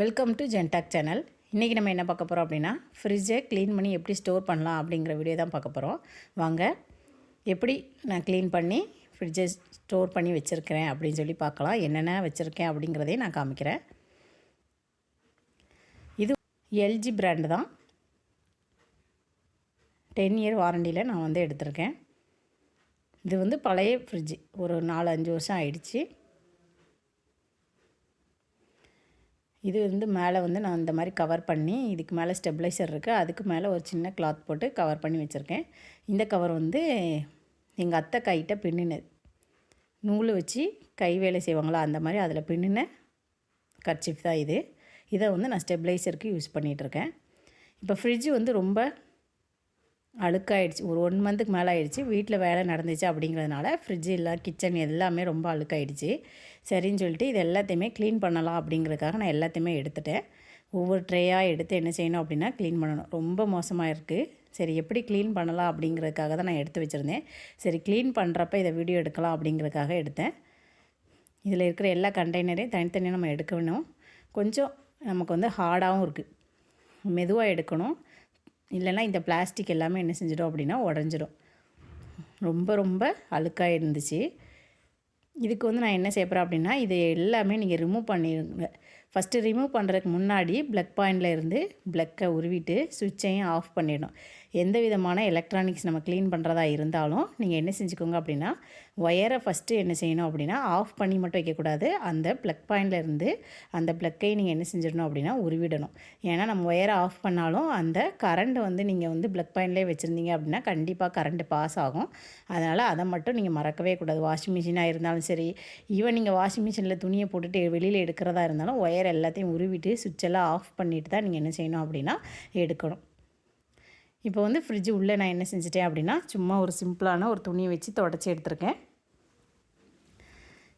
Welcome to ஜென்டாக் channel இன்றைக்கி நம்ம என்ன பார்க்க போகிறோம் அப்படின்னா ஃப்ரிட்ஜை க்ளீன் பண்ணி எப்படி ஸ்டோர் பண்ணலாம் அப்படிங்கிற வீடியோ தான் பார்க்க போகிறோம் வாங்க எப்படி நான் க்ளீன் பண்ணி ஃப்ரிட்ஜை ஸ்டோர் பண்ணி வச்சுருக்கிறேன் அப்படின்னு சொல்லி பார்க்கலாம். என்னென்ன வச்சுருக்கேன் அப்படிங்கிறதையும் நான் காமிக்கிறேன். இது எல்ஜி பிராண்டு தான். டென் இயர் வாரண்டியில் நான் வந்து எடுத்திருக்கேன். இது வந்து பழைய ஃப்ரிட்ஜு ஒரு நாலு அஞ்சு வருஷம் ஆயிடுச்சு. இது வந்து மேலே வந்து நான் இந்த மாதிரி கவர் பண்ணி இதுக்கு மேலே ஸ்டெபிளைசர் இருக்குது அதுக்கு மேலே ஒரு சின்ன கிளாத் போட்டு கவர் பண்ணி வச்சுருக்கேன். இந்த கவர் வந்து எங்கள் அத்தை கைகிட்ட பின்னினது நூல் வச்சு கை வேலை செய்வாங்களா அந்த மாதிரி அதில் பின்னின கர்ச்சிஃப் தான் இது. இதை வந்து நான் ஸ்டெபிளைசருக்கு யூஸ் பண்ணிகிட்ருக்கேன் இப்போ ஃப்ரிட்ஜு வந்து ரொம்ப அழுக்காயிடுச்சு. ஒரு ஒன் மந்த்துக்கு மேலே ஆயிடுச்சு வீட்டில் வேலை நடந்துச்சு அப்படிங்கிறதுனால ஃப்ரிட்ஜ் இல்லை கிச்சன் எல்லாமே ரொம்ப அழுக்காயிடுச்சு. சரின்னு சொல்லிட்டு இது எல்லாத்தையுமே க்ளீன் பண்ணலாம் அப்படிங்கிறதுக்காக நான் எல்லாத்தையுமே எடுத்துட்டேன். ஒவ்வொரு ட்ரேயாக எடுத்து என்ன செய்யணும் அப்படின்னா க்ளீன் பண்ணணும். ரொம்ப மோசமாக இருக்குது சரி எப்படி க்ளீன் பண்ணலாம் அப்படிங்கிறதுக்காக தான் நான் எடுத்து வச்சுருந்தேன். சரி க்ளீன் பண்ணுறப்ப இதை வீடியோ எடுக்கலாம் அப்படிங்கிறதுக்காக எடுத்தேன். இதில் இருக்கிற எல்லா கண்டெய்னரையும் தனித்தனியாக நம்ம எடுக்கணும். கொஞ்சம் நமக்கு வந்து ஹார்டாகவும் இருக்குது மெதுவாக எடுக்கணும். இல்லைன்னா இந்த பிளாஸ்டிக் எல்லாமே என்ன செஞ்சிடும் அப்படின்னா உடஞ்சிடும் ரொம்ப ரொம்ப அழுக்காக இருந்துச்சு. இதுக்கு வந்து நான் என்ன செய்யப்படுறேன் அப்படின்னா இதை எல்லாமே நீங்கள் ரிமூவ் பண்ணிடுங்க ஃபஸ்ட்டு ரிமூவ் பண்ணுறதுக்கு முன்னாடி ப்ளக் பாயிண்டில் இருந்து ப்ளக்கை உருவிட்டு சுவிட்சையும் ஆஃப் பண்ணிடணும். எந்த விதமான எலக்ட்ரானிக்ஸ் நம்ம க்ளீன் பண்ணுறதா இருந்தாலும் நீங்கள் என்ன செஞ்சுக்கோங்க அப்படின்னா ஒயரை ஃபஸ்ட்டு என்ன செய்யணும் அப்படின்னா ஆஃப் பண்ணி மட்டும் வைக்கக்கூடாது. அந்த ப்ளக் பாயிண்ட்லேருந்து அந்த ப்ளக்கை நீங்கள் என்ன செஞ்சிடணும் அப்படின்னா உருவிடணும். ஏன்னா நம்ம ஒயரை ஆஃப் பண்ணாலும் அந்த கரண்ட் வந்து நீங்கள் வந்து ப்ளக் பாயிண்ட்லேயே வச்சுருந்தீங்க அப்படின்னா கண்டிப்பாக கரண்ட்டு பாஸ் ஆகும். அதனால் அதை மட்டும் நீங்கள் மறக்கவே கூடாது. வாஷிங் மிஷினாக இருந்தாலும் சரி ஈவன் நீங்கள் வாஷிங் மிஷினில் துணியை போட்டுட்டு வெளியில் எடுக்கிறதா இருந்தாலும் ஒயர் எல்லாத்தையும் உருவிட்டு சுவிட்செல்லாம் ஆஃப் பண்ணிவிட்டு தான் நீங்கள் என்ன செய்யணும் அப்படின்னா எடுக்கணும். இப்போ வந்து ஃப்ரிட்ஜ் உள்ளே நான் என்ன செஞ்சிட்டேன் அப்படின்னா சும்மா ஒரு சிம்பிளான ஒரு துணியை வச்சு தொடச்சி எடுத்திருக்கேன்.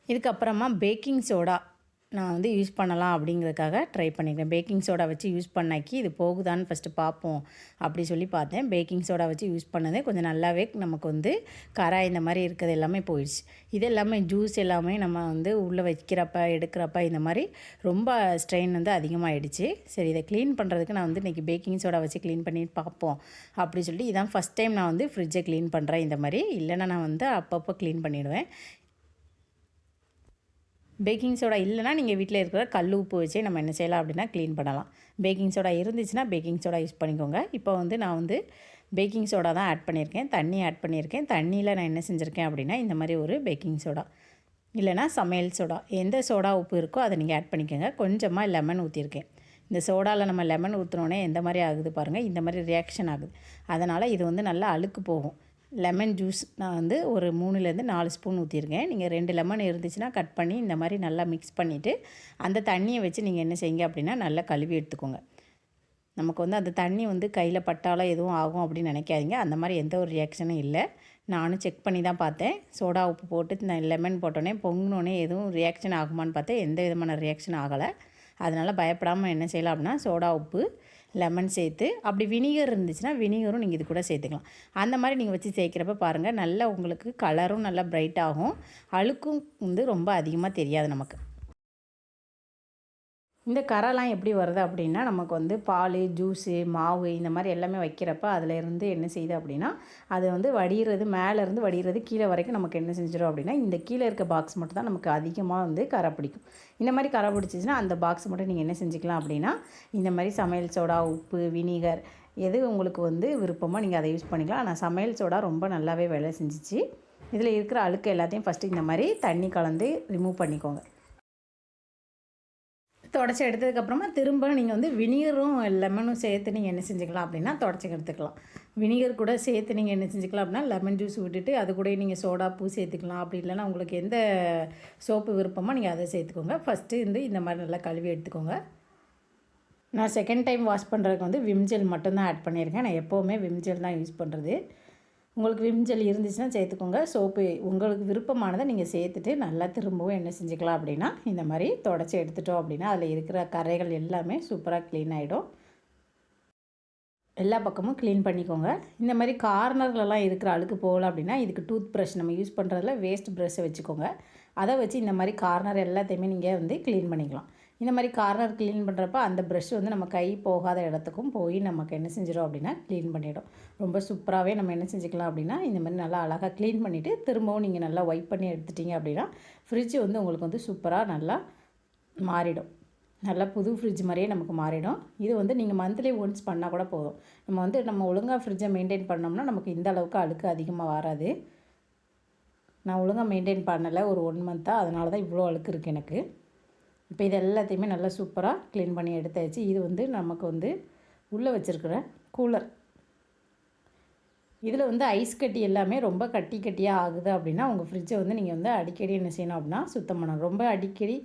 இதுக்கப்புறமா பேக்கிங் சோடா நான் வந்து யூஸ் பண்ணலாம் அப்படிங்கிறதுக்காக ட்ரை பண்ணிக்கிறேன். பேக்கிங் சோடா வச்சு யூஸ் பண்ணாக்கி இது போகுதான்னு ஃபஸ்ட்டு பார்ப்போம் அப்படி சொல்லி பார்த்தேன். பேக்கிங் சோடா வச்சு யூஸ் பண்ணதே கொஞ்சம் நல்லாவே நமக்கு வந்து கரா இந்த மாதிரி இருக்கிறது எல்லாமே போயிடுச்சு. இது எல்லாமே ஜூஸ் எல்லாமே நம்ம வந்து உள்ளே வைக்கிறப்ப எடுக்கிறப்ப இந்த மாதிரி ரொம்ப ஸ்ட்ரெயின் வந்து அதிகமாகிடுச்சு சரி இதை க்ளீன் பண்ணுறதுக்கு நான் வந்து இன்றைக்கி பேக்கிங் சோடா வச்சு க்ளீன் பண்ணி பார்ப்போம் அப்படி சொல்லிட்டு இதான் ஃபஸ்ட் டைம் நான் வந்து ஃப்ரிட்ஜை க்ளீன் பண்ணுறேன் இந்த மாதிரி. இல்லைன்னா நான் வந்து அப்பப்போ க்ளீன் பண்ணிவிடுவேன் பேக்கிங் சோடா இல்லைனா நீங்கள் வீட்டில் இருக்கிற கல் உப்பு வச்சே நம்ம என்ன செய்யலாம் அப்படின்னா க்ளீன் பண்ணலாம். பேக்கிங் சோடா இருந்துச்சுன்னா பேக்கிங் சோடா யூஸ் பண்ணிக்கோங்க. இப்போ வந்து நான் வந்து பேக்கிங் சோடா தான் ஆட் பண்ணியிருக்கேன். தண்ணி ஆட் பண்ணியிருக்கேன். தண்ணியில் நான் என்ன செஞ்சுருக்கேன் அப்படின்னா இந்த மாதிரி ஒரு பேக்கிங் சோடா இல்லைனா சமையல் சோடா. எந்த சோடா உப்பு இருக்கோ அதை நீங்கள் ஆட் பண்ணிக்கோங்க. கொஞ்சமாக லெமன் ஊற்றிருக்கேன் இந்த சோடாவில் நம்ம லெமன் ஊற்றுனோடனே எந்த மாதிரி ஆகுது பாருங்கள் இந்த மாதிரி ரியாக்ஷன் ஆகுது. அதனால் இது வந்து நல்லா அழுக்கு போகும். லெமன் ஜூஸ் நான் வந்து ஒரு மூணுலேருந்து நாலு ஸ்பூன் ஊற்றிருக்கேன். நீங்கள் ரெண்டு லெமன் இருந்துச்சுன்னா கட் பண்ணி இந்த மாதிரி நல்லா மிக்ஸ் பண்ணிவிட்டு அந்த தண்ணியை வச்சு நீங்கள் என்ன செய்யுங்க அப்படின்னா நல்லா கழுவி எடுத்துக்கோங்க. நமக்கு வந்து அந்த தண்ணி வந்து கையில் பட்டாலும் எதுவும் ஆகும் அப்படின்னு நினைக்காதீங்க. அந்த மாதிரி எந்த ஒரு ரியாக்ஷனும் இல்லை. நானும் செக் பண்ணி தான் பார்த்தேன். சோடா உப்பு போட்டு நான் லெமன் போட்டோன்னே பொங்கினோடனே எதுவும் ரியாக்ஷன் ஆகுமான்னு பார்த்தேன். எந்த விதமான ரியாக்ஷன் ஆகலை. அதனால் பயப்படாமல் என்ன செய்யலாம் அப்படின்னா சோடா உப்பு லெமன் சேர்த்து அப்படி வினிகர் இருந்துச்சுன்னா வினிகரும் நீங்கள் இது கூட சேர்த்துக்கலாம். அந்த மாதிரி நீங்கள் வச்சு சேர்க்குறப்ப பாருங்கள் நல்லா உங்களுக்கு கலரும் நல்லா ப்ரைட் ஆகும். அழுக்கும் வந்து ரொம்ப அதிகமாக தெரியாது நமக்கு. இந்த கரைலாம் எப்படி வருது அப்படின்னா நமக்கு வந்து பால் ஜூஸு மாவு இந்த மாதிரி எல்லாமே வைக்கிறப்ப அதிலேருந்து என்ன செய்யுது அப்படின்னா அது வந்து வடிகிறது மேலேருந்து வடிகிறது கீழே வரைக்கும் நமக்கு என்ன செஞ்சிடும் அப்படின்னா இந்த கீழே இருக்க பாக்ஸ் மட்டும் தான் நமக்கு அதிகமாக வந்து கரை பிடிக்கும். இந்த மாதிரி கரை பிடிச்சிச்சின்னா அந்த பாக்ஸ் மட்டும் நீங்கள் என்ன செஞ்சுக்கலாம் அப்படின்னா இந்த மாதிரி சமையல் சோடா உப்பு வினிகர் எது உங்களுக்கு வந்து விருப்பமோ நீங்கள் அதை யூஸ் பண்ணிக்கலாம். ஆனால் சமையல் சோடா ரொம்ப நல்லாவே வேலை செஞ்சிச்சு. இதில் இருக்கிற அழுக்கு எல்லாத்தையும் ஃபஸ்ட்டு இந்த மாதிரி தண்ணி கலந்து ரிமூவ் பண்ணிக்கோங்க. தொடச்சி எடுத்ததுக்கப்புறமா திரும்ப நீங்கள் வந்து வினிகரும் லெமனும் சேர்த்து நீங்கள் என்ன செஞ்சுக்கலாம் அப்படின்னா தொடச்சி எடுத்துக்கலாம். வினிகர் கூட சேர்த்து நீங்கள் என்ன செஞ்சுக்கலாம் அப்படின்னா லெமன் ஜூஸ் விட்டுட்டு அது கூட நீங்கள் சோடா பூ சேர்த்துக்கலாம். அப்படி இல்லைன்னா உங்களுக்கு எந்த சோப்பு விருப்பமோ நீங்கள் அதை சேர்த்துக்கோங்க. ஃபஸ்ட்டு வந்து இந்த மாதிரி நல்லா கழுவி எடுத்துக்கோங்க. நான் செகண்ட் டைம் வாஷ் பண்ணுறதுக்கு வந்து விம்ஜெல் மட்டும்தான் ஆட் பண்ணியிருக்கேன். நான் எப்போவுமே விம்ஜெல் தான் யூஸ் பண்ணுறது உங்களுக்கு விம் ஜெல் இருந்துச்சுன்னா சேர்த்துக்கோங்க. சோப்பு உங்களுக்கு விருப்பமானதை நீங்கள் சேர்த்துட்டு நல்லா திரும்பவும் என்ன செஞ்சுக்கலாம் அப்படின்னா இந்த மாதிரி தொடச்சி எடுத்துட்டோம் அப்படின்னா அதில் இருக்கிற கரைகள் எல்லாமே சூப்பராக க்ளீன் ஆகிடும் எல்லா பக்கமும் க்ளீன் பண்ணிக்கோங்க. இந்த மாதிரி கார்னர்லலாம் இருக்கிற அழுக்கு போகல அப்படின்னா இதுக்கு டூத் ப்ரஷ் நம்ம யூஸ் பண்ணுறதுல வேஸ்ட் ப்ரஷ்ஷை வச்சுக்கோங்க. அதை வச்சு இந்த மாதிரி கார்னர் எல்லாத்தையுமே நீங்கள் வந்து க்ளீன் பண்ணிக்கலாம். இந்த மாதிரி கார்னர் க்ளீன் பண்ணுறப்ப அந்த ப்ரஷ் வந்து நம்ம கை போகாத இடத்துக்கும் போய் நமக்கு என்ன செஞ்சிடும் அப்படின்னா க்ளீன் பண்ணிடும். ரொம்ப சூப்பராகவே நம்ம என்ன செஞ்சுக்கலாம் அப்படின்னா இந்த மாதிரி நல்லா அழகாக க்ளீன் பண்ணிவிட்டு திரும்பவும் நீங்கள் நல்லா ஒயிட் பண்ணி எடுத்துட்டீங்க அப்படின்னா ஃப்ரிட்ஜ் வந்து உங்களுக்கு வந்து சூப்பராக நல்லா மாறிடும். நல்லா புது ஃப்ரிட்ஜ் மாதிரியே நமக்கு மாறிடும். இது வந்து நீங்கள் மந்த்லி ஒன்ஸ் பண்ணால் கூட போதும். நம்ம வந்து நம்ம ஒழுங்காக ஃப்ரிட்ஜை மெயின்டைன் பண்ணோம்னா நமக்கு இந்த அளவுக்கு அழுக்கு அதிகமாக வராது. நான் ஒழுங்காக மெயின்டைன் பண்ணலை ஒரு ஒன் மந்த்தாக அதனால தான் இவ்வளோ அழுக்கு இருக்குது எனக்கு. இப்போ இது எல்லாத்தையுமே நல்லா சூப்பராக க்ளீன் பண்ணி எடுத்தாச்சு. இது வந்து நமக்கு வந்து உள்ளே வச்சுருக்கிற கூலர் இதில் வந்து ஐஸ் கட்டி எல்லாமே ரொம்ப கட்டி கட்டியாக ஆகுது அப்படின்னா உங்கள் ஃப்ரிட்ஜை வந்து நீங்கள் வந்து அடிக்கடி என்ன செய்யணும் அப்படின்னா சுத்தம் பண்ணணும். ரொம்ப அடிக்கடி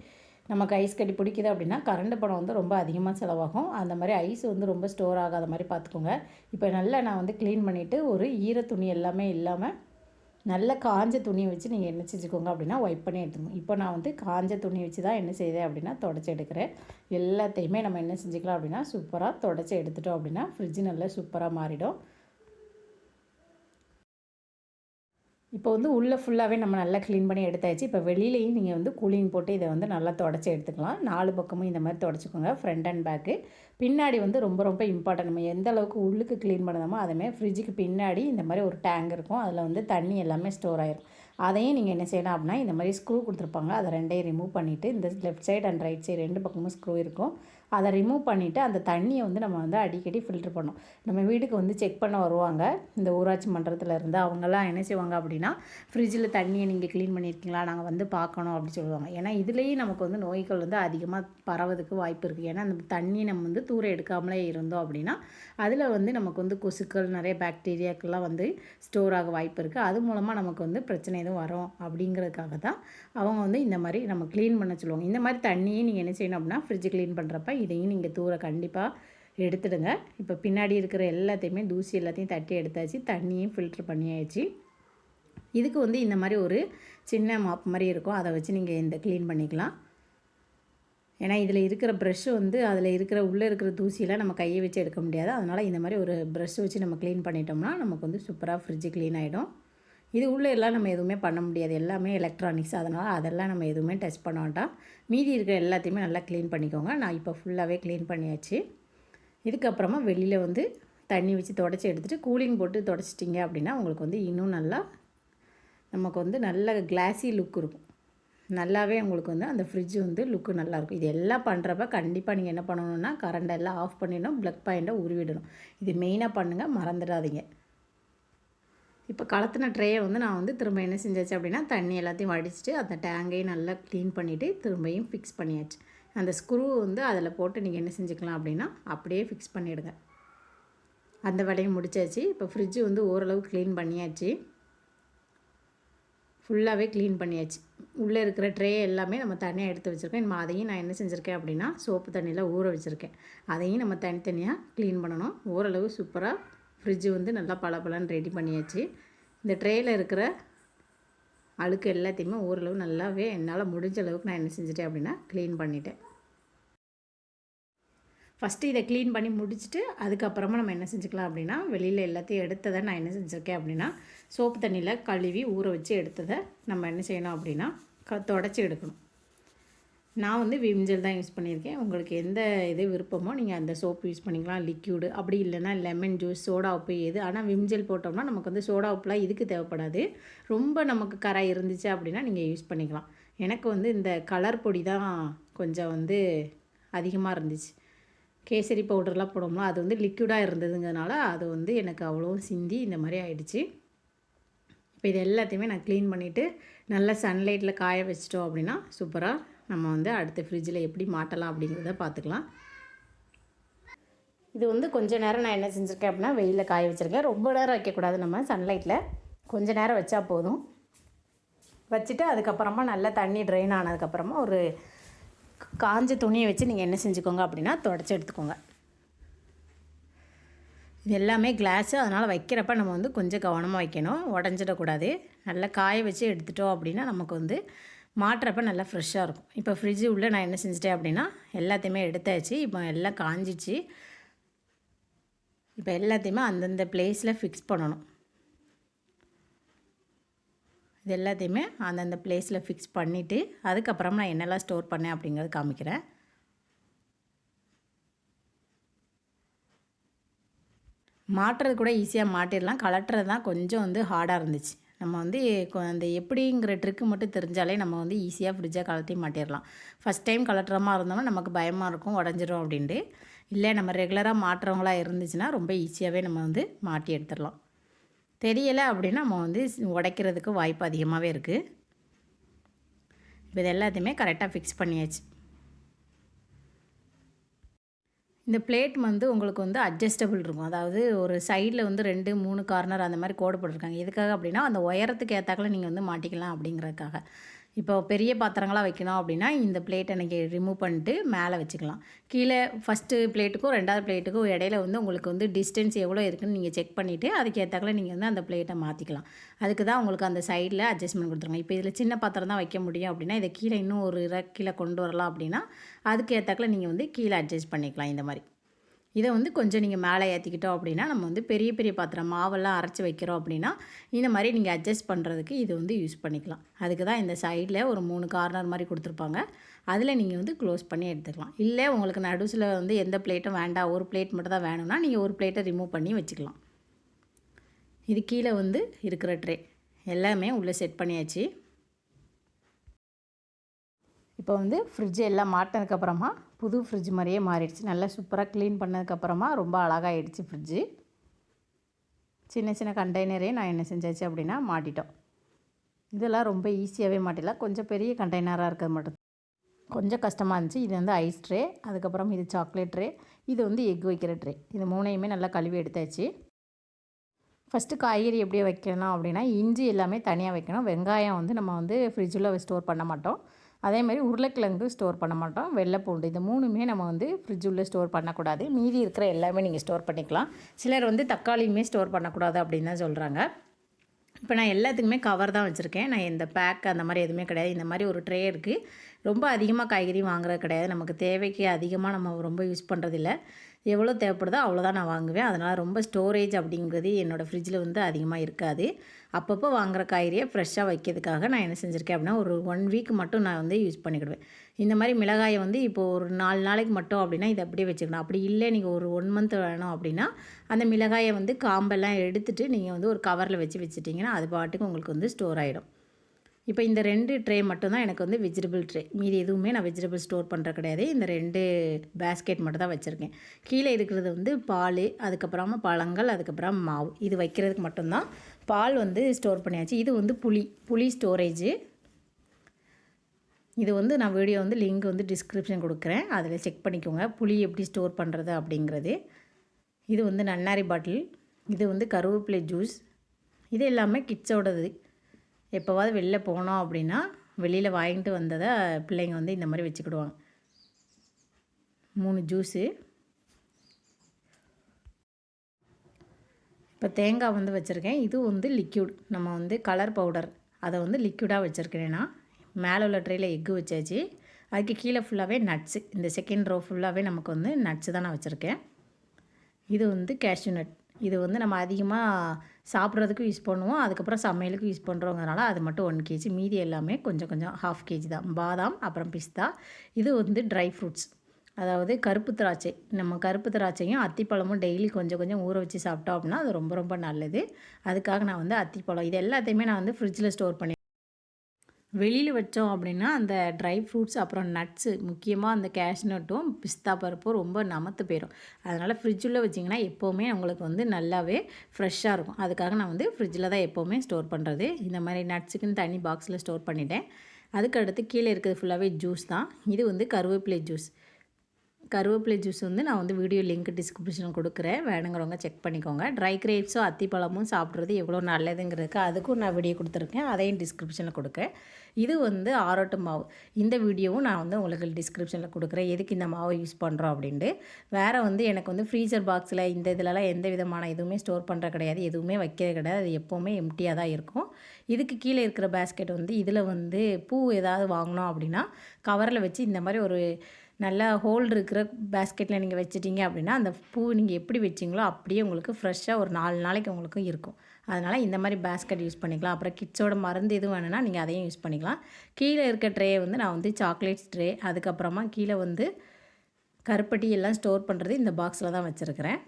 நமக்கு ஐஸ் கட்டி பிடிக்குது அப்படின்னா கரண்ட் பணம் வந்து ரொம்ப அதிகமாக செலவாகும். அந்த மாதிரி ஐஸ் வந்து ரொம்ப ஸ்டோர் ஆகாத மாதிரி பார்த்துக்கோங்க. இப்போ நல்லா நான் வந்து க்ளீன் பண்ணிவிட்டு ஒரு ஈர துணி எல்லாமே இல்லாமல் நல்ல காஞ்ச துணியை வச்சு நீங்கள் என்ன செஞ்சுக்கோங்க அப்படின்னா ஒயிட் பண்ணி எடுத்துக்கணும். இப்போ நான் வந்து காஞ்ச துணி வச்சு தான் என்ன செய்தேன் அப்படின்னா தொடச்சி எடுக்கிறேன். எல்லாத்தையுமே நம்ம என்ன செஞ்சுக்கலாம் அப்படின்னா சூப்பராக தொடச்சி எடுத்துட்டோம் அப்படின்னா ஃப்ரிட்ஜ் நல்லா சூப்பராக மாறிடும். இப்போ வந்து உள்ளே ஃபுல்லாகவே நம்ம நல்லா க்ளீன் பண்ணி எடுத்தாச்சு. இப்போ வெளியிலையும் நீங்கள் வந்து கூலிங் போட்டு இதை வந்து நல்லா தொடச்சி எடுத்துக்கலாம். நாலு பக்கமும் இந்த மாதிரி தொடச்சிக்கோங்க ஃப்ரண்ட் அண்ட் பேக்கு பின்னாடி வந்து ரொம்ப ரொம்ப இம்பார்ட்டன்ட் நம்ம எந்த அளவுக்கு உள்ளுக்கு க்ளீன் பண்ணணுமோ அதேமாதிரி ஃப்ரிட்ஜுக்கு பின்னாடி இந்த மாதிரி ஒரு டேங்க் இருக்கும். அதில் வந்து தண்ணி எல்லாமே ஸ்டோர் ஆயிரும். அதையும் நீங்கள் என்ன செய்யலாம் அப்படின்னா இந்த மாதிரி ஸ்க்ரூ கொடுத்துருப்பாங்க. அதை ரெண்டையும் ரிமூவ் பண்ணிவிட்டு இந்த left side and right side ரெண்டு பக்கமும் ஸ்க்ரூ இருக்கும். அதை ரிமூவ் பண்ணிவிட்டு அந்த தண்ணியை வந்து நம்ம வந்து அடிக்கடி ஃபில்ட்ரு பண்ணோம் நம்ம வீட்டுக்கு வந்து செக் பண்ண வருவாங்க. இந்த ஊராட்சி மன்றத்தில் இருந்து அவங்கெல்லாம் என்ன செய்வாங்க அப்படின்னா ஃப்ரிட்ஜில் தண்ணியை நீங்கள் க்ளீன் பண்ணியிருக்கீங்களா? நாங்கள் வந்து பார்க்கணும் அப்படின்னு சொல்லுவாங்க. ஏன்னா இதுலேயே நமக்கு வந்து நோய்கள் வந்து அதிகமாக பரவதுக்கு வாய்ப்பு இருக்குது ஏன்னா அந்த தண்ணி நம்ம வந்து தூர எடுக்காமலே இருந்தோம் அப்படின்னா அதில் வந்து நமக்கு வந்து கொசுக்கள் நிறைய பாக்டீரியாக்கள்லாம் வந்து ஸ்டோர் ஆக வாய்ப்பு இருக்குது அது மூலமாக நமக்கு வந்து பிரச்சனை எதுவும் வரும் அப்படிங்கிறதுக்காக தான் அவங்க வந்து இந்த மாதிரி நம்ம க்ளீன் பண்ண சொல்லுவாங்க. இந்த மாதிரி தண்ணியை நீங்கள் என்ன செய்யணும் அப்படின்னா ஃப்ரிட்ஜ் க்ளீன் பண்ணுறப்ப இதையும் நீங்கள் தூர கண்டிப்பாக எடுத்துடுங்க. இப்போ பின்னாடி இருக்கிற எல்லாத்தையுமே தூசி எல்லாத்தையும் தட்டி எடுத்தாச்சு. தண்ணியும் ஃபில்ட்ரு பண்ணியாச்சு. இதுக்கு வந்து இந்த மாதிரி ஒரு சின்ன மாப் மாதிரி இருக்கும். அதை வச்சு நீங்கள் இந்த க்ளீன் பண்ணிக்கலாம். ஏன்னா இதில் இருக்கிற ப்ரெஷ்ஷு வந்து அதில் இருக்கிற உள்ளே இருக்கிற தூசியெல்லாம் நம்ம கையை வச்சு எடுக்க முடியாது. அதனால் இந்த மாதிரி ஒரு ப்ரெஷ் வச்சு நம்ம க்ளீன் பண்ணிட்டோம்னா நமக்கு வந்து சூப்பராக ஃப்ரிட்ஜு க்ளீன் ஆகிடும் இது உள்ளே எல்லாம் நம்ம எதுவுமே பண்ண முடியாது. எல்லாமே எலக்ட்ரானிக்ஸ் அதனால் அதெல்லாம் நம்ம எதுவுமே டச் பண்ண வேண்டாம். மீதி இருக்கிற எல்லாத்தையுமே நல்லா க்ளீன் பண்ணிக்கோங்க. நான் இப்போ ஃபுல்லாகவே க்ளீன் பண்ணியாச்சு. இதுக்கப்புறமா வெளியில் வந்து தண்ணி வச்சு தொடச்சி எடுத்துகிட்டு கூலிங் போட்டு தொடச்சிட்டிங்க அப்படின்னா உங்களுக்கு வந்து இன்னும் நல்லா நமக்கு வந்து நல்ல கிளாஸி லுக் இருக்கும். நல்லாவே உங்களுக்கு வந்து அந்த ஃப்ரிட்ஜ் வந்து லுக்கு நல்லாயிருக்கும் இது எல்லாம் பண்ணுறப்ப கண்டிப்பாக நீங்கள் என்ன பண்ணணுன்னா கரண்டை எல்லாம் ஆஃப் பண்ணிடணும். ப்ளக் பாயிண்ட்டை உருவிடணும். இது மெயினாக பண்ணுங்கள் மறந்துடாதீங்க. இப்போ கலத்தின ட்ரேயை வந்து நான் வந்து திரும்ப என்ன செஞ்சாச்சு அப்படின்னா தண்ணி எல்லாத்தையும் வடிச்சிட்டு அந்த டேங்கையும் நல்லா க்ளீன் பண்ணிவிட்டு திரும்பியும் ஃபிக்ஸ் பண்ணியாச்சு. அந்த ஸ்க்ரூ வந்து அதில் போட்டு நீங்கள் என்ன செஞ்சுக்கலாம் அப்படின்னா அப்படியே ஃபிக்ஸ் பண்ணிவிடுங்க அந்த வேலையும் முடிச்சாச்சு. இப்போ ஃப்ரிட்ஜு வந்து ஓரளவு க்ளீன் பண்ணியாச்சு. ஃபுல்லாகவே க்ளீன் பண்ணியாச்சு. உள்ளே இருக்கிற ட்ரே எல்லாமே நம்ம தனியாக எடுத்து வச்சுருக்கோம். நம்ம அதையும் நான் என்ன செஞ்சுருக்கேன் அப்படின்னா சோப்பு தண்ணியில் ஊற வச்சுருக்கேன். அதையும் நம்ம தனித்தனியாக க்ளீன் பண்ணணும். ஓரளவு சூப்பராக ஃப்ரிட்ஜு வந்து நல்லா பளபளன்னு ரெடி பண்ணியாச்சு. இந்த ட்ரேயில் இருக்கிற அழுக்கு எல்லாத்தையுமே ஓரளவு நல்லாவே என்னால் முடிஞ்ச அளவுக்கு நான் என்ன செஞ்சுட்டேன் அப்படின்னா க்ளீன் பண்ணிட்டேன். ஃபஸ்ட்டு இதை க்ளீன் பண்ணி முடிச்சுட்டு அதுக்கப்புறமா நம்ம என்ன செஞ்சுக்கலாம் அப்படின்னா வெளியில் எல்லாத்தையும் எடுத்ததை நான் என்ன செஞ்சுருக்கேன் அப்படின்னா சோப்பு தண்ணியில் கழுவி ஊற வச்சு எடுத்ததை நம்ம என்ன செய்யணும் அப்படின்னா க தொடச்சி எடுக்கணும். நான் வந்து விம்ஜெல் தான் யூஸ் பண்ணியிருக்கேன். உங்களுக்கு எந்த இது விருப்பமோ நீங்கள் அந்த சோப்பு யூஸ் பண்ணிக்கலாம். லிக்யூடு அப்படி இல்லைனா லெமன் ஜூஸ் சோடா உப்பு எது. ஆனால் விம்ஜெல் போட்டோம்னா நமக்கு வந்து சோடா உப்புலாம் இதுக்கு தேவைப்படாது. ரொம்ப நமக்கு கரை இருந்துச்சு அப்படின்னா நீங்கள் யூஸ் பண்ணிக்கலாம். எனக்கு வந்து இந்த கலர் பொடி தான் கொஞ்சம் வந்து அதிகமாக இருந்துச்சு. கேசரி பவுடர்லாம் போடோம்னா அது வந்து லிக்யூடாக இருந்ததுங்கிறனால அது வந்து எனக்கு அவ்வளோவும் சிந்தி இந்த மாதிரி ஆயிடுச்சு. இப்போ இது எல்லாத்தையுமே நான் க்ளீன் பண்ணிவிட்டு நல்லா சன்லைட்டில் காய வச்சிட்டோம் அப்படின்னா சூப்பராக நம்ம வந்து அடுத்த ஃப்ரிட்ஜில் எப்படி மாட்டலாம் அப்படிங்கிறத பார்த்துக்கலாம். இது வந்து கொஞ்ச நேரம் நான் என்ன செஞ்சுருக்கேன் அப்படின்னா வெயிலில் காய வச்சுருக்கேன். ரொம்ப நேரம் வைக்கக்கூடாது நம்ம சன்லைட்டில் கொஞ்சம் நேரம் வச்சா போதும். வச்சுட்டு அதுக்கப்புறமா நல்லா தண்ணி ட்ரெயின் ஆனதுக்கப்புறமா ஒரு காஞ்ச துணியை வச்சு நீங்கள் என்ன செஞ்சுக்கோங்க அப்படின்னா தொடச்சி எடுத்துக்கோங்க. இது எல்லாமே கிளாஸு அதனால் வைக்கிறப்ப நம்ம வந்து கொஞ்சம் கவனமாக வைக்கணும். உடஞ்சிடக்கூடாது. நல்லா காய வச்சு எடுத்துட்டோம் அப்படின்னா நமக்கு வந்து மாட்டுறப்ப நல்லா ஃப்ரெஷ்ஷாக இருக்கும். இப்போ ஃப்ரிட்ஜு உள்ளே நான் என்ன செஞ்சிட்டேன் அப்படின்னா எல்லாத்தையுமே எடுத்தாச்சு. இப்போ எல்லாம் காஞ்சிச்சு. இப்போ எல்லாத்தையுமே அந்தந்த பிளேஸில் ஃபிக்ஸ் பண்ணணும். இது எல்லாத்தையுமே அந்தந்த பிளேஸில் ஃபிக்ஸ் பண்ணிவிட்டு அதுக்கப்புறம் நான் என்னெல்லாம் ஸ்டோர் பண்ணேன் அப்படிங்கிறது காமிக்கிறேன். மாட்டுறது கூட ஈஸியாக மாட்டிடலாம். கலட்டுறது தான் கொஞ்சம் வந்து ஹார்டாக இருந்துச்சு. நம்ம வந்து கொ- அந்த எப்படிங்கிற ட்ரிக்கு மட்டும் தெரிஞ்சாலே நம்ம வந்து ஈஸியாக ஃப்ரிட்ஜாக கலட்டி மாட்டிடலாம். ஃபஸ்ட் டைம் கலட்டுற மாதிரி இருந்தோம்னா நமக்கு பயமாக இருக்கும் உடஞ்சிரும் அப்படின்ட்டு. இல்லை நம்ம ரெகுலராக மாட்டுறவங்களா இருந்துச்சுன்னா ரொம்ப ஈஸியாகவே நம்ம வந்து மாட்டி எடுத்துடலாம். தெரியலை அப்படின்னா நம்ம வந்து உடைக்கிறதுக்கு வாய்ப்பு அதிகமாகவே இருக்குது இப்போ இது எல்லாத்தையுமே கரெக்டாக ஃபிக்ஸ் பண்ணியாச்சு. இந்த பிளேட் வந்து உங்களுக்கு வந்து அட்ஜஸ்டபிள் இருக்கும். அதாவது ஒரு சைடில் வந்து ரெண்டு மூணு கார்னர் அந்த மாதிரி கோடு போட்டிருக்காங்க. எதுக்காக அப்படின்னா அந்த உயரத்துக்கு ஏற்றாக்கில் நீங்கள் வந்து மாட்டிக்கலாம் அப்படிங்கிறதுக்காக. இப்போ பெரிய பாத்திரங்களாக வைக்கணும் அப்படின்னா இந்த பிளேட் எனக்கு ரிமூவ் பண்ணிட்டு மேலே வச்சுக்கலாம். கீழே ஃபஸ்ட்டு பிளேட்டுக்கும் ரெண்டாவது பிளேட்டுக்கும் இடையில வந்து உங்களுக்கு வந்து டிஸ்டன்ஸ் எவ்வளோ இருக்குன்னு நீங்கள் செக் பண்ணிவிட்டு அதுக்கேற்றாக்கில் நீங்கள் வந்து அந்த பிளேட்டை மாற்றிக்கலாம் அதுக்கு தான் உங்களுக்கு அந்த சைடில் அட்ஜஸ்ட்மெண்ட் கொடுத்துருங்க இப்போ இதில் சின்ன பாத்திரம் தான் வைக்க முடியும் அப்படின்னா இதை கீழே இன்னும் ஒரு இற கீழே கொண்டு வரலாம் அப்படின்னா அதுக்கு ஏற்றாக்கில் நீங்கள் வந்து கீழே அட்ஜஸ்ட் பண்ணிக்கலாம் இந்த மாதிரி. இதை வந்து கொஞ்சம் நீங்கள் மேலே ஏற்றிக்கிட்டோம் அப்படின்னா நம்ம வந்து பெரிய பெரிய பாத்திரம் மாவெல்லாம் அரைச்சி வைக்கிறோம் அப்படின்னா இந்த மாதிரி நீங்கள் அட்ஜஸ்ட் பண்ணுறதுக்கு இது வந்து யூஸ் பண்ணிக்கலாம். அதுக்கு தான் இந்த சைடில் ஒரு மூணு கார்னர் மாதிரி கொடுத்துருப்பாங்க. அதில் நீங்கள் வந்து க்ளோஸ் பண்ணி எடுத்துக்கலாம். இல்லை உங்களுக்கு நடுவில் வந்து எந்த பிளேட்டும் வேண்டாம் ஒரு பிளேட் மட்டும் தான் வேணும்னா நீங்கள் ஒரு பிளேட்டை ரிமூவ் பண்ணி வச்சுக்கலாம். இது கீழே வந்து இருக்கிற ட்ரே எல்லாமே உள்ளே செட் பண்ணியாச்சு. இப்போ வந்து ஃப்ரிட்ஜ் எல்லாம் மாட்டினதுக்கப்புறமா புது ஃப்ரிட்ஜ் மாதிரியே மாறிடுச்சு. நல்லா சூப்பராக க்ளீன் பண்ணதுக்கப்புறமா ரொம்ப அழகாகிடுச்சு ஃப்ரிட்ஜு சின்ன சின்ன கண்டெய்னரே நான் என்ன செஞ்சாச்சு அப்படின்னா மாட்டிட்டோம். இதெல்லாம் ரொம்ப ஈஸியாகவே மாட்டிடலாம். கொஞ்சம் பெரிய கண்டெய்னராக இருக்கிறது மட்டும் கொஞ்சம் கஷ்டமாக இருந்துச்சு. இது வந்து ஐஸ் ட்ரே அதுக்கப்புறம் இது சாக்லேட் ட்ரே இது வந்து எக் வைக்கிற ட்ரே இது மூணையுமே நல்லா கழுவி எடுத்தாச்சு. ஃபஸ்ட்டு காய்கறி எப்படி வைக்கணும் அப்படின்னா இஞ்சி எல்லாமே தனியாக வைக்கணும். வெங்காயம் வந்து நம்ம வந்து ஃப்ரிட்ஜில் ஸ்டோர் பண்ண மாட்டோம். அதே மாதிரி உருளைக்கிழங்கு ஸ்டோர் பண்ண மாட்டோம். வெள்ளைப்பூண்டு இந்த மூணுமே நம்ம வந்து ஃப்ரிட்ஜ் உள்ளே ஸ்டோர் பண்ணக்கூடாது. மீதி இருக்கிற எல்லாமே நீங்கள் ஸ்டோர் பண்ணிக்கலாம். சிலர் வந்து தக்காளியுமே ஸ்டோர் பண்ணக்கூடாது அப்படின்னு தான் சொல்கிறாங்க இப்போ நான் எல்லாத்துக்குமே கவர் தான் வச்சுருக்கேன். நான் இந்த பேக் அந்த மாதிரி எதுவுமே கிடையாது. இந்த மாதிரி ஒரு ட்ரே இருக்குது ரொம்ப அதிகமாக காய்கறி வாங்குறது கிடையாது. நமக்கு தேவைக்கு அதிகமாக நம்ம ரொம்ப யூஸ் பண்ணுறதில்ல எவ்வளோ தேவைப்படுதோ அவ்வளோதான் நான் வாங்குவேன். அதனால் ரொம்ப ஸ்டோரேஜ் அப்படிங்கிறது என்னோடய ஃப்ரிட்ஜில் வந்து அதிகமாக இருக்காது. அப்பப்போ வாங்குற காய்கறியை ஃப்ரெஷ்ஷாக வைக்கிறதுக்காக நான் என்ன செஞ்சுருக்கேன் அப்படின்னா ஒரு ஒன் வீக் மட்டும் நான் வந்து யூஸ் பண்ணிக்கிடுவேன். இந்த மாதிரி மிளகாயை வந்து இப்போது ஒரு நாலு நாளைக்கு மட்டும் அப்படின்னா இதை அப்படியே வச்சுக்கணும். அப்படி இல்லை நீங்கள் ஒரு ஒன் மந்த் வேணும் அப்படின்னா அந்த மிளகாயை வந்து காம்பெல்லாம் எடுத்துகிட்டு நீங்கள் வந்து ஒரு கவரில் வச்சு வச்சுட்டிங்கன்னா அது பாட்டுக்கு உங்களுக்கு வந்து ஸ்டோர் ஆகிடும் இப்போ இந்த ரெண்டு ட்ரே மட்டும்தான் எனக்கு வந்து வெஜிடபிள் ட்ரே மீதி எதுவுமே நான் வெஜிடபிள் ஸ்டோர் பண்ணுற கிடையாது. இந்த ரெண்டு பேஸ்கெட் மட்டும் தான் வச்சுருக்கேன். கீழே இருக்கிறது வந்து பால் அதுக்கப்புறமா பழங்கள் அதுக்கப்புறம் மாவு. இது வைக்கிறதுக்கு மட்டும்தான் பால் வந்து ஸ்டோர் பண்ணியாச்சு. இது வந்து புளி புளி ஸ்டோரேஜு இது வந்து நான் வீடியோ வந்து லிங்க் வந்து டிஸ்கிரிப்ஷன் கொடுக்குறேன். அதில் செக் பண்ணிக்கோங்க. புளி எப்படி ஸ்டோர் பண்ணுறது அப்படிங்கிறது. இது வந்து நன்னாரி பாட்டில். இது வந்து கருவேப்பிலை ஜூஸ் இது எல்லாமே கிட்ஸோடது எப்போவாவது வெளில போனோம் அப்படின்னா வெளியில் வாங்கிட்டு வந்ததை பிள்ளைங்க வந்து இந்த மாதிரி வச்சுக்கிடுவாங்க. மூணு ஜூஸு. இப்போ தேங்காய் வந்து வச்சுருக்கேன். இது வந்து லிக்யூட் நம்ம வந்து கலர் பவுடர் அதை வந்து லிக்யூடாக வச்சுருக்கிறேன்னா மேலே உள்ள ட்ரேயில் எக்கு வச்சாச்சு. அதுக்கு கீழே ஃபுல்லாகவே நட்ஸு இந்த செகண்ட் ரோ ஃபுல்லாகவே நமக்கு வந்து நட்ஸு தான் நான் வச்சுருக்கேன். இது வந்து கேஷ்யூ நட் இது வந்து நம்ம அதிகமாக சாப்பிட்றதுக்கும் யூஸ் பண்ணுவோம். அதுக்கப்புறம் சமையலுக்கும் யூஸ் பண்ணுறோங்கிறனால அது மட்டும் ஒன் கேஜி மீதி எல்லாமே கொஞ்சம் கொஞ்சம் ஹாஃப் கேஜி தான். பாதாம் அப்புறம் பிஸ்தா. இது வந்து ட்ரை ஃப்ரூட்ஸ் அதாவது கருப்பு திராட்சை. நம்ம கருப்பு திராட்சையும் அத்திப்பழமும் டெய்லி கொஞ்சம் கொஞ்சம் ஊற வச்சு சாப்பிட்டோம் அப்படின்னா அது ரொம்ப ரொம்ப நல்லது. அதுக்காக நான் வந்து அத்திப்பழம். இது எல்லாத்தையுமே நான் வந்து ஃப்ரிட்ஜில் ஸ்டோர் பண்ணி வெளியில் வச்சோம் அப்படின்னா அந்த ட்ரை ஃப்ரூட்ஸ் அப்புறம் நட்ஸு முக்கியமாக அந்த கேஷ்நட்டும் பிஸ்தா பருப்பும் ரொம்ப நமத்து போயிடும் அதனால் ஃப்ரிட்ஜில் வச்சிங்கன்னா எப்போவுமே உங்களுக்கு வந்து நல்லாவே ஃப்ரெஷ்ஷாக இருக்கும். அதுக்காக நான் வந்து ஃப்ரிட்ஜில் தான் எப்போவுமே ஸ்டோர் பண்ணுறது இந்த மாதிரி நட்ஸுக்குன்னு தனி பாக்ஸில் ஸ்டோர் பண்ணிட்டேன். அதுக்கு அடுத்து கீழே இருக்கிறது ஃபுல்லாகவே ஜூஸ் தான். இது வந்து கருவேப்பிலை ஜூஸ் கருவேப்பிலை ஜூஸ் வந்து நான் வந்து வீடியோ லிங்க் டிஸ்கிரிப்ஷனில் கொடுக்குறேன். வேணுங்கிறவங்க செக் பண்ணிக்கோங்க. ட்ரை கிரேப்ஸும் அத்திப்பழமும் சாப்பிட்றது எவ்வளோ நல்லதுங்கிறதுக்கு அதுக்கும் நான் வீடியோ கொடுத்துருக்கேன். அதையும் டிஸ்கிரிப்ஷனில் கொடுக்குறேன். இது வந்து ஆரோட்டு மாவு. இந்த வீடியோவும் நான் வந்து உங்களுக்கு டிஸ்கிரிப்ஷனில் கொடுக்குறேன். எதுக்கு இந்த மாவை யூஸ் பண்ணுறோம் அப்படின்ட்டு. வேறு வந்து எனக்கு வந்து ஃப்ரீசர் பாக்ஸில் இந்த இதிலலாம் எந்த விதமான எதுவுமே ஸ்டோர் பண்ணுற கிடையாது. எதுவுமே வைக்கிறது கிடையாது. அது எப்போவுமே எம்டியாக தான் இருக்கும். இதுக்கு கீழே இருக்கிற பேஸ்கெட் வந்து இதில் வந்து பூ ஏதாவது வாங்கினோம் அப்படின்னா கவரில் வச்சு இந்த மாதிரி ஒரு நல்லா ஹோல் இருக்கிற பேஸ்கெட்டில் நீங்கள் வச்சிட்டிங்க அப்படின்னா அந்த பூ நீங்கள் எப்படி வச்சிங்களோ அப்படியே உங்களுக்கு ஃப்ரெஷ்ஷாக ஒரு நாலு நாளைக்கு உங்களுக்கு இருக்கும். அதனால் இந்த மாதிரி பேஸ்கெட் யூஸ் பண்ணிக்கலாம். அப்புறம் கிட்ஸோட மருந்து எதுவும் வேணும்னா நீங்கள் அதையும் யூஸ் பண்ணிக்கலாம். கீழே இருக்க ட்ரே வந்து நான் வந்து சாக்லேட்ஸ் ட்ரே அதுக்கப்புறமா கீழே வந்து கருப்பட்டி எல்லாம் ஸ்டோர் பண்ணுறது இந்த பாக்ஸில் தான் வச்சுருக்கிறேன்.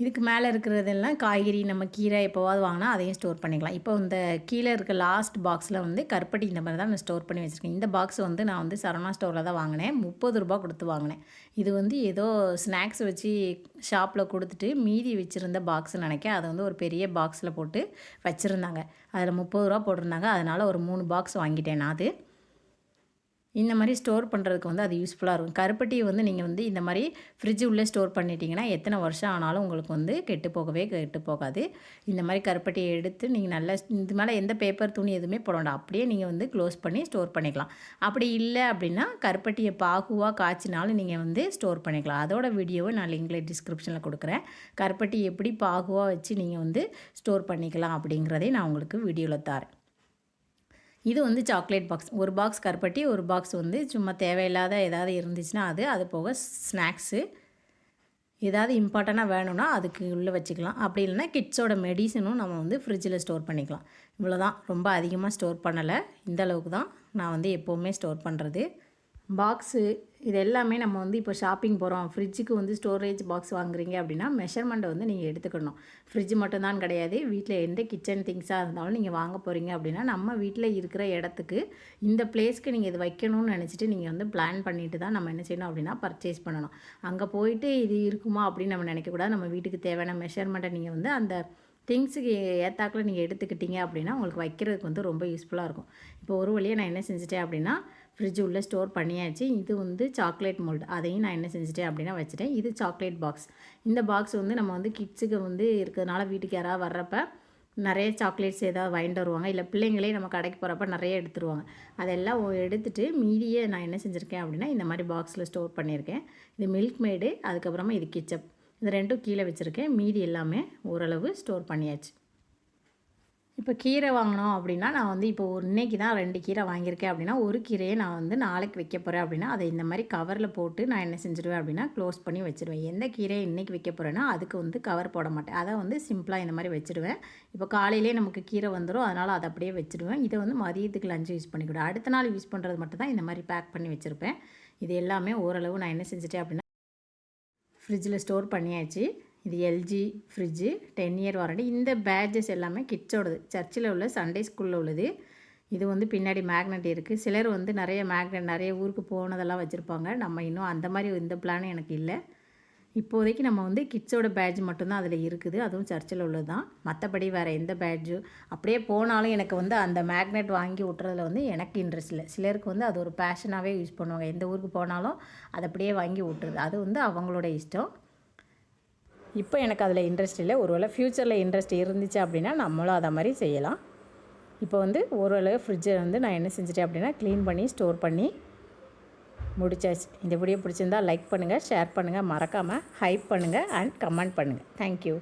இதுக்கு மேலே இருக்கிறதெல்லாம் காய்கறி நம்ம கீரை எப்போவாது வாங்கினா அதையும் ஸ்டோர் பண்ணிக்கலாம். இப்போ இந்த கீழே இருக்க லாஸ்ட் பாக்ஸில் வந்து கருப்பட்டி இந்த மாதிரி தான் நான் ஸ்டோர் பண்ணி வச்சுருக்கேன். இந்த பாக்ஸ் வந்து நான் வந்து சரவணா ஸ்டோரில் தான் வாங்கினேன். முப்பது ரூபா கொடுத்து வாங்கினேன். இது வந்து ஏதோ ஸ்நாக்ஸ் வச்சு ஷாப்பில் கொடுத்துட்டு மீதி வச்சுருந்த பாக்ஸ் நினைக்க அதை வந்து ஒரு பெரிய பாக்ஸில் போட்டு வச்சுருந்தாங்க. அதில் முப்பது ரூபா போட்டிருந்தாங்க. அதனால் ஒரு மூணு பாக்ஸ் வாங்கிட்டேன் நான் அது. இந்த மாதிரி ஸ்டோர் பண்ணுறதுக்கு வந்து அது யூஸ்ஃபுல்லாக இருக்கும். கருப்பட்டியை வந்து நீங்கள் வந்து இந்த மாதிரி ஃப்ரிட்ஜ் உள்ளே ஸ்டோர் பண்ணிட்டீங்கன்னா எத்தனை வருஷம் ஆனாலும் உங்களுக்கு வந்து கெட்டு போகவே கெட்டு போகாது. இந்த மாதிரி கருப்பட்டியை எடுத்து நீங்கள் நல்லா இது மேலே எந்த பேப்பர் துணி எதுவுமே போட வேண்டாம். அப்படியே நீங்கள் வந்து க்ளோஸ் பண்ணி ஸ்டோர் பண்ணிக்கலாம். அப்படி இல்லை அப்படின்னா கருப்பட்டியை பாகுவாக காய்ச்சினாலும் நீங்கள் வந்து ஸ்டோர் பண்ணிக்கலாம். அதோட வீடியோவை நான் லிங்கில் டிஸ்கிரிப்ஷனில் கொடுக்குறேன். கருப்பட்டி எப்படி பாகுவாக வச்சு நீங்கள் வந்து ஸ்டோர் பண்ணிக்கலாம் அப்படிங்கிறதே நான் உங்களுக்கு வீடியோவில் தரேன். இது வந்து சாக்லேட் பாக்ஸ் ஒரு பாக்ஸ் கருப்பட்டி ஒரு பாக்ஸ் வந்து சும்மா தேவையில்லாத ஏதாவது இருந்துச்சுன்னா அது அது போக ஸ்நாக்ஸு ஏதாவது இம்பார்ட்டண்ட்டாக வேணும்னா அதுக்கு உள்ளே வச்சுக்கலாம். அப்படி இல்லைன்னா கிட்ஸோட மெடிசனும் நம்ம வந்து ஃப்ரிட்ஜில் ஸ்டோர் பண்ணிக்கலாம். இவ்வளோ தான் ரொம்ப அதிகமாக ஸ்டோர் பண்ணலை. இந்த அளவுக்கு தான் நான் வந்து எப்போவுமே ஸ்டோர் பண்ணுறது பாக்ஸு இது எல்லாமே நம்ம வந்து இப்போ ஷாப்பிங் போகிறோம் ஃப்ரிட்ஜுக்கு வந்து ஸ்டோரேஜ் பாக்ஸ் வாங்குறீங்க அப்படின்னா மெஷர்மெண்ட்டை வந்து நீங்கள் எடுத்துக்கணும். ஃப்ரிட்ஜ் மட்டும்தான் கிடையாது. வீட்டில் எந்த கிச்சன் திங்ஸாக இருந்தாலும் நீங்கள் வாங்க போகிறீங்க அப்படின்னா நம்ம வீட்டில் இருக்கிற இடத்துக்கு இந்த பிளேஸ்க்கு நீங்கள் இது வைக்கணும்னு நினச்சிட்டு நீங்கள் வந்து பிளான் பண்ணிட்டு தான் நம்ம என்ன செய்யணும் அப்படின்னா பர்ச்சேஸ் பண்ணணும். அங்கே போயிட்டு இது இருக்குமா அப்படின்னு நம்ம நினைக்கக்கூடாது நம்ம வீட்டுக்கு தேவையான மெஷர்மெண்ட்டை நீங்கள் வந்து அந்த திங்ஸுக்கு ஏத்தாக்கில் நீங்கள் எடுத்துக்கிட்டீங்க அப்படின்னா உங்களுக்கு வைக்கிறதுக்கு வந்து ரொம்ப யூஸ்ஃபுல்லாக இருக்கும். இப்போ ஒரு வழியாக நான் என்ன செஞ்சிட்டேன் அப்படின்னா ஃப்ரிட்ஜ் உள்ளே ஸ்டோர் பண்ணியாச்சு. இது வந்து சாக்லேட் மோல்டு அதையும் நான் என்ன செஞ்சுட்டேன் அப்படின்னா வச்சுட்டேன். இது சாக்லேட் பாக்ஸ் இந்த பாக்ஸ் வந்து நம்ம வந்து கிட்ஸுக்கு வந்து இருக்கிறதுனால வீட்டுக்கு யாராவது வர்றப்ப நிறைய சாக்லேட்ஸ் ஏதாவது வாங்கிட்டு வருவாங்க. இல்லை பிள்ளைங்களே நம்ம கடைக்கு போகிறப்ப நிறைய எடுத்துருவாங்க. அதெல்லாம் எடுத்துகிட்டு மீதியை நான் என்ன செஞ்சுருக்கேன் அப்படின்னா இந்த மாதிரி பாக்ஸில் ஸ்டோர் பண்ணியிருக்கேன். இது மில்க் மேடு அதுக்கப்புறமா இது கிச்சப் இது ரெண்டும் கீழே வச்சுருக்கேன். மீதி எல்லாமே ஓரளவு ஸ்டோர் பண்ணியாச்சு. இப்போ கீரை வாங்கினோம் அப்படின்னா நான் வந்து இப்போ ஒரு இன்னைக்கு தான் ரெண்டு கீரை வாங்கியிருக்கேன் அப்படின்னா ஒரு கீரையை நான் வந்து நாளைக்கு வைக்க போகிறேன் அப்படின்னா அதை இந்த மாதிரி கவரில் போட்டு நான் என்ன செஞ்சுருவேன் அப்படின்னா க்ளோஸ் பண்ணி வச்சுருவேன். எந்த கீரையை இன்றைக்கி வைக்க போகிறேன்னா அதுக்கு வந்து கவர் போட மாட்டேன். அதை வந்து சிம்பிளாக இந்த மாதிரி வச்சுருவேன். இப்போ காலையிலே நமக்கு கீரை வந்துடும் அதனால் அதை அப்படியே வச்சுருவேன். இதை வந்து மதியத்துக்கு லஞ்சு யூஸ் பண்ணிக்கிடுவேன். அடுத்த நாள் யூஸ் பண்ணுறது மட்டும் தான் இந்த மாதிரி பேக் பண்ணி வச்சுருப்பேன். இது எல்லாமே ஓரளவு நான் என்ன செஞ்சுட்டேன் அப்படின்னா ஃப்ரிட்ஜில் ஸ்டோர் பண்ணியாச்சு. இது LG fridge ten year warranty இந்த பேட்ஜஸ் எல்லாமே கிட்ஸோடது சர்ச்சில் உள்ள சண்டே ஸ்கூலில் உள்ளது. இது வந்து பின்னாடி மேக்னெட் இருக்குது சிலர் வந்து நிறைய மேக்னெட் நிறைய ஊருக்கு போனதெல்லாம் வச்சுருப்பாங்க. நம்ம இன்னும் அந்த மாதிரி இந்த பிளான் எனக்கு இல்லை. இப்போதைக்கு நம்ம வந்து கிட்ஸோட பேட்ஜ் மட்டும்தான் அதில் இருக்குது. அதுவும் சர்ச்சில் உள்ளது தான் மற்றபடி வேறு எந்த பேட்ஜு அப்படியே போனாலும் எனக்கு வந்து அந்த மேக்னெட் வாங்கி விட்டுறதுல வந்து எனக்கு இன்ட்ரெஸ்ட் இல்லை. சிலருக்கு வந்து அது ஒரு பேஷனாகவே யூஸ் பண்ணுவாங்க. எந்த ஊருக்கு போனாலும் அதை அப்படியே வாங்கி விட்டுறது. அது வந்து அவங்களோட இஷ்டம். இப்போ எனக்கு அதில் இன்ட்ரெஸ்ட் இல்லை. ஒருவேளை ஃப்யூச்சரில் இன்ட்ரெஸ்ட் இருந்துச்சு அப்படின்னா நம்மளும் அதை மாதிரி செய்யலாம். இப்போ வந்து ஓரளவு ஃப்ரிட்ஜை வந்து நான் என்ன செஞ்சுட்டேன் அப்படின்னா க்ளீன் பண்ணி ஸ்டோர் பண்ணி முடிச்சாச்சு. இந்த வீடியோ பிடிச்சிருந்தால் லைக் பண்ணுங்கள் ஷேர் பண்ணுங்கள் மறக்காமல் ஹைப் பண்ணுங்கள் அண்ட் கமெண்ட் பண்ணுங்கள் தேங்க்யூ